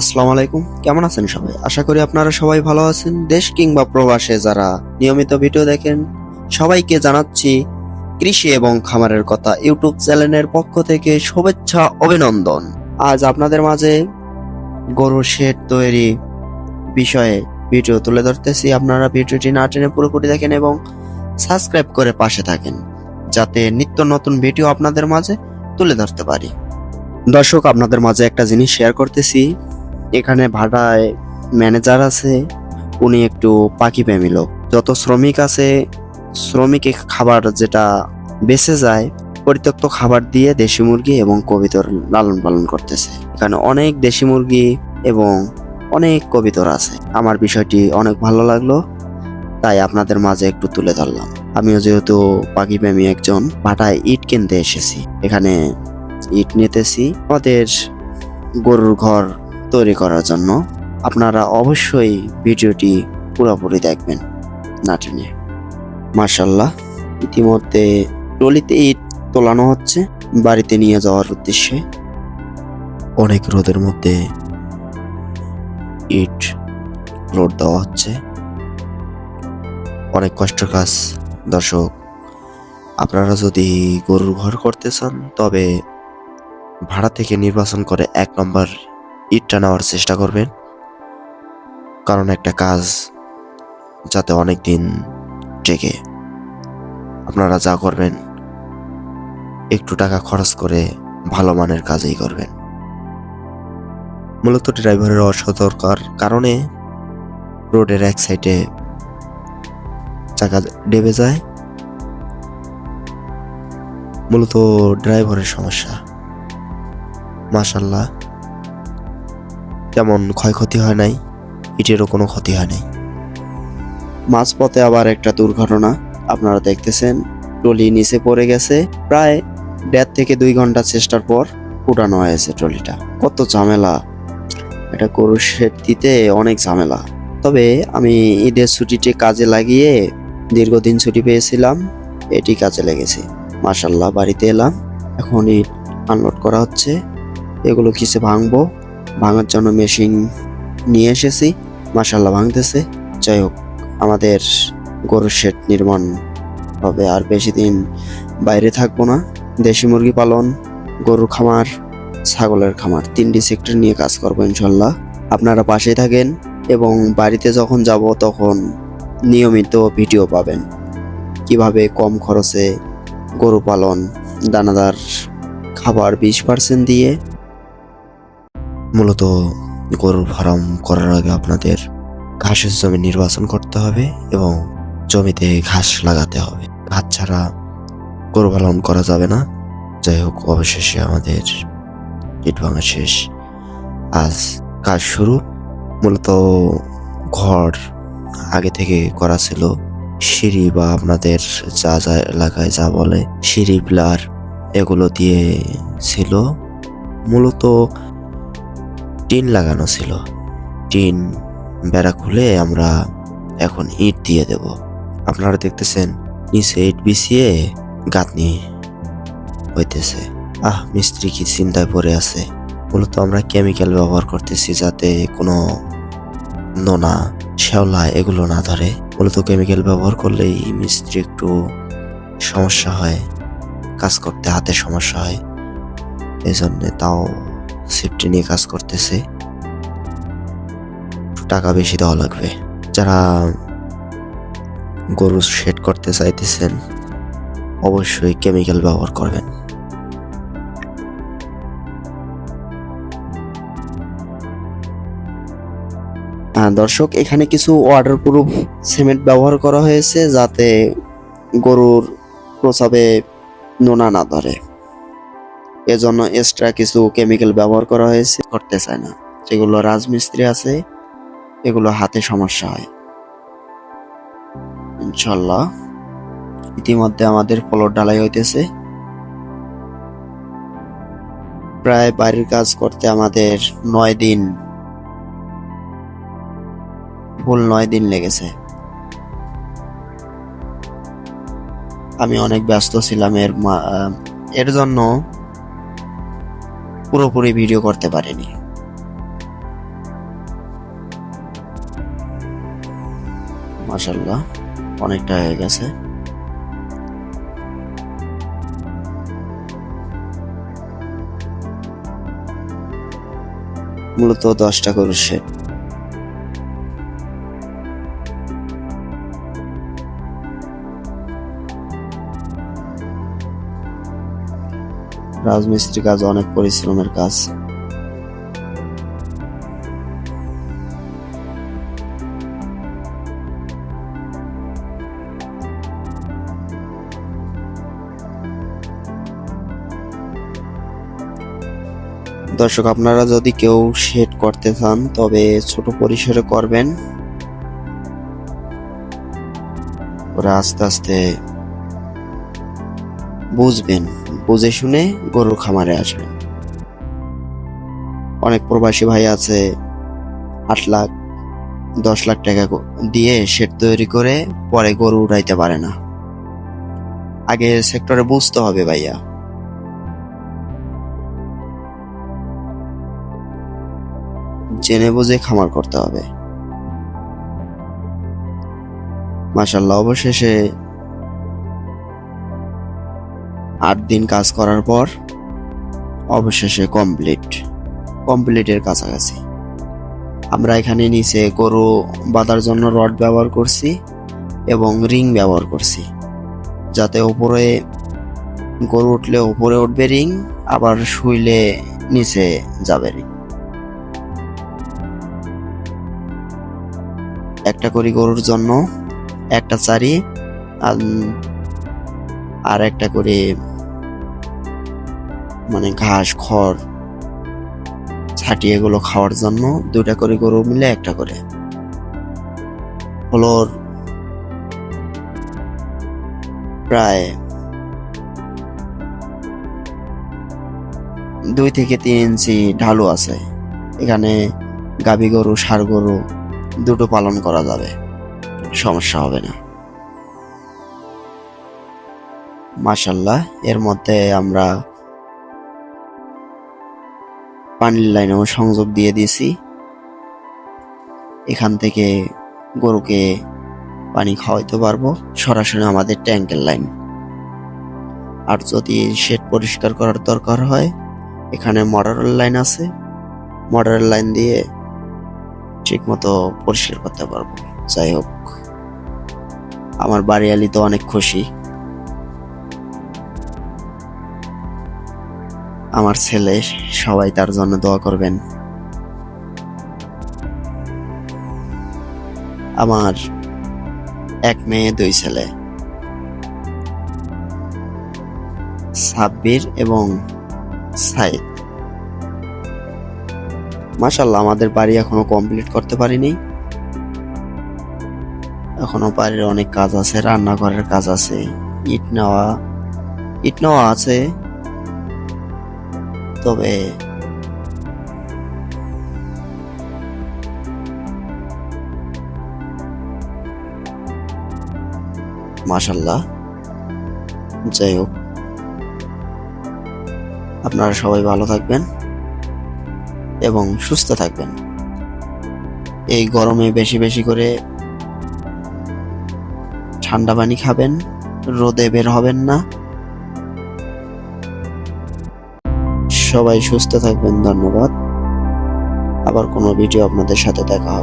আসসালামু আলাইকুম। কেমন আছেন সবাই? আশা করি আপনারা সবাই ভালো আছেন। দেশ কিংবা প্রবাসে যারা নিয়মিত ভিডিও দেখেন, সবাইকে জানাচ্ছি কৃষি এবং খামারের কথা ইউটিউব চ্যানেলের পক্ষ থেকে শুভেচ্ছা, অভিনন্দন। আজ আপনাদের মাঝে গরুর শেড তৈরি বিষয়ে ভিডিও তুলে ধরতেছি। আপনারা ভিডিওটি না টেনে পুরোপুরি দেখেন এবং সাবস্ক্রাইব করে পাশে থাকেন, যাতে নিত্য নতুন ভিডিও আপনাদের মাঝে তুলে ধরতে পারি। দর্শক, আপনাদের মাঝে একটা জিনিস শেয়ার করতেছি। এখানে ভাড়ায় ম্যানেজার আছে, উনি একটু পাখি প্রেমী লোক। যত শ্রমিক আছে, শ্রমিক খাবার যেটা বেঁচে যায়, পরিত্যক্ত খাবার দিয়ে দেশি মুরগি এবং কবিতর লালন পালন করতেছে। এখানে অনেক দেশি মুরগি এবং অনেক কবিতর আছে। আমার বিষয়টি অনেক ভালো লাগল, তাই আপনাদের মাঝে একটু তুলে ধরলাম। আমিও যেহেতু পাখি প্রেমী একজন, ভাটায় ইট কিনতে এসেছি। এখানে ইট নিতেছি। আমাদের গরুর ঘর তৈরি করার জন্য আপনারা অবশ্যই ভিডিওটি পুরোপুরি দেখবেন, না টেনে। মার্শাল্লাহ ইতিমধ্যে টলিতে ইট তোলানো হচ্ছে, বাড়িতে নিয়ে যাওয়ার উদ্দেশ্যে। অনেক রোদের মধ্যে ইট রোড দেওয়া হচ্ছে। অনেক কষ্ট কাজ, দর্শক। আপনারা যদি গরুর ঘর করতে চান, তবে ভাড়া থেকে নির্বাচন করে এক নম্বর ইটটা নেওয়ার চেষ্টা করবেন। কারণ একটা কাজ যাতে অনেক দিন টেকে। আপনারা যা করবেন, একটু টাকা খরচ করে ভালো মানের কাজই করবেন। মূলত ড্রাইভারের অসতর্কার কারণে রোডের এক সাইডে চাকা ডেবে যায়। মূলত ড্রাইভারের সমস্যা। মাশাল্লাহ তেমন ক্ষয়ক্ষতি হয় নাই ইটেরও কোনো ক্ষতি হয় নাই। মাঝপথে আবার একটা দুর্ঘটনা, আপনারা দেখতেছেন, ট্রলি নিচে পড়ে গেছে, প্রায় দেড় থেকে দুই ঘণ্টা চেষ্টার পর উঠানো হয়েছে ট্রলিটা। কত ঝামেলা। এটা গরুর শেড দিতে অনেক ঝামেলা। তবে আমি ঈদের ছুটিটি কাজে লাগিয়ে দীর্ঘদিন ছুটি পেয়েছিলাম, এটি কাজে লেগেছে। মাশাল্লাহ বাড়িতে এলাম এখন ইট আনলোড করা হচ্ছে। এগুলো কিসে ভাঙবো? ভাঙার জন্য মেশিন নিয়ে এসেছি। মাশাল্লাহ ভাঙতেছে। যাই হোক, আমাদের গরুর শেড নির্মাণ হবে। আর বেশি দিন বাইরে থাকব না। দেশি মুরগি পালন, গরুর খামার, ছাগলের খামার, তিনটি সেক্টর নিয়ে কাজ করব ইনশাল্লাহ আপনারা পাশে থাকেন এবং বাড়িতে যখন যাব তখন নিয়মিত ভিডিও পাবেন। কীভাবে কম খরচে গরু পালন, দানাদার খাবার বিশ পার্সেন্ট দিয়ে মূলত গরুর ফার্ম করার আগে আপনাদের ঘাসের জমি নির্বাচন করতে হবে এবং জমিতে ঘাস লাগাতে হবে। ঘাস ছাড়া গরু পালন করা যাবে না। যাই হোক, অবশেষে আমাদের ইট ভাঙা শেষ। আজ কাজ শুরু। মূলত ঘর আগে থেকে করা ছিল। সিঁড়ি বা আপনাদের যা যা এলাকায় যা বলে সিঁড়ি, প্লার এগুলো দিয়ে ছিল। মূলত টিন লাগানো ছিল। টিন বেড়া খুলে আমরা এখন ইট দিয়ে দেব। আপনারা দেখতেছেন, নিচে ইট বিছিয়ে গাঁথনি হইতেছে। আহ, মিস্ত্রি কি চিন্তায় পড়ে আছে। মূলত আমরা কেমিক্যাল ব্যবহার করতেছি যাতে কোনো নোনা, শ্যাওলা এগুলো না ধরে। মূলত কেমিক্যাল ব্যবহার করলেই মিস্ত্রি একটু সমস্যা হয়, কাজ করতে হাতে সমস্যা হয়। এই জন্যে তাও সেফটি নিয়ে কাজ করতেছে। টাকা বেশি দেওয়া লাগবে। যারা গরু শেড করতে চাইতেছেন অবশ্যই কেমিক্যাল ব্যবহার করবেন। হ্যাঁ, দর্শক এখানে কিছু ওয়াটার প্রুফ সিমেন্ট ব্যবহার করা হয়েছে যাতে গরুর প্রসাবে নোনা না ধরে। এজন্য এক্সট্রা কিছু কেমিক্যাল ব্যবহার করা হয়েছে। করতে চায় না। যেগুলো রাজমিস্ত্রি আছে, এগুলো হাতে সমস্যা হয়। ইনশাল্লাহ ইতিমধ্যে আমাদের ফলর ঢালাই হইতেছে। প্রায় বাড়ির কাজ করতে আমাদের নয় দিন। ফুল নয় দিন লেগেছে। আমি অনেক ব্যস্ত ছিলাম এর এর জন্য পুরোপুরি ভিডিও করতে পারেনি। মাসাল্লাহ অনেকটা হয়ে গেছে। মূলত দশটা গরুর শেড। রাজমিস্ত্রি কাজ, অনেক পরিশ্রমের কাজ। দর্শক, আপনারা যদি কেউ শেড করতে চান, তবে ছোট পরিসরে করবেন। ওরা আস্তে আস্তে বুঝবেন। বুঝে শুনে গরুর খামারে আসবেন অনেক প্রবাসী ভাই আছে, আট লাখ, দশ লাখ টাকা দিয়ে শেড তৈরি করে পরে গরু উঠাইতে পারে না। আগে সেক্টরে বুঝতে হবে ভাইয়া। জেনে বুঝে খামার করতে হবে। মাসাল্লাহ অবশেষে আট দিন কাজ করার পর অবশেষে কমপ্লিট কমপ্লিটের কাছাকাছি। আমরা এখানে নিচে গরু বাঁধার জন্য রড ব্যবহার করছি এবং রিং ব্যবহার করছি। যাতে উপরে গরু উঠলে উপরে উঠবে রিং আবার শুইলে নিচে যাবে রিং একটা করি গরুর জন্য একটা চারি, আর- আর একটা করে মানে ঘাস, খড় ছাটিয়ে এগুলো খাওয়ার জন্য দুটা করে গরু মিলে একটা করে। হলো প্রায় দুই থেকে তিন ইঞ্চি ঢালু আছে। এখানে গাভী গরু, ষাড় গরু দুটো পালন করা যাবে। সমস্যা হবে না। মাশাল্লাহ, এর মধ্যে আমরা পানির লাইনেও সংযোগ দিয়ে দিয়েছি। এখান থেকে গরুকে পানি খাওয়াইতে পারব, সরাসরি আমাদের ট্যাঙ্কের লাইন। আর যদি শেড পরিষ্কার করার দরকার হয়, এখানে মোটরের লাইন আছে। মোটরের লাইন দিয়ে ঠিক মতো পরিষ্কার করতে পারব। যাই হোক, আমার বাড়িয়ালি তো অনেক খুশি। আমার ছেলে সবাই তার জন্য দোয়া করবেন। আমার এক মেয়ে, দুই ছেলে। সাব্বির এবং সাইদ। মাশাল্লাহ আমাদের বাড়ি এখনও কমপ্লিট করতে পারিনি। এখনও বাড়ির অনেক কাজ আছে, রান্নাঘরের কাজ আছে, ইট নেওয়া ইট নেওয়া আছে। তবে মাশাল্লাহ যাই হোক আপনারা সবাই ভালো থাকবেন এবং সুস্থ থাকবেন। এই গরমে বেশি বেশি করে ঠান্ডা পানি খাবেন, রোদে বের হবেন না। সবাই সুস্থ থাকবেন ধন্যবাদ। আবার কোনো ভিডিও আপনাদের সাথে দেখা হবে।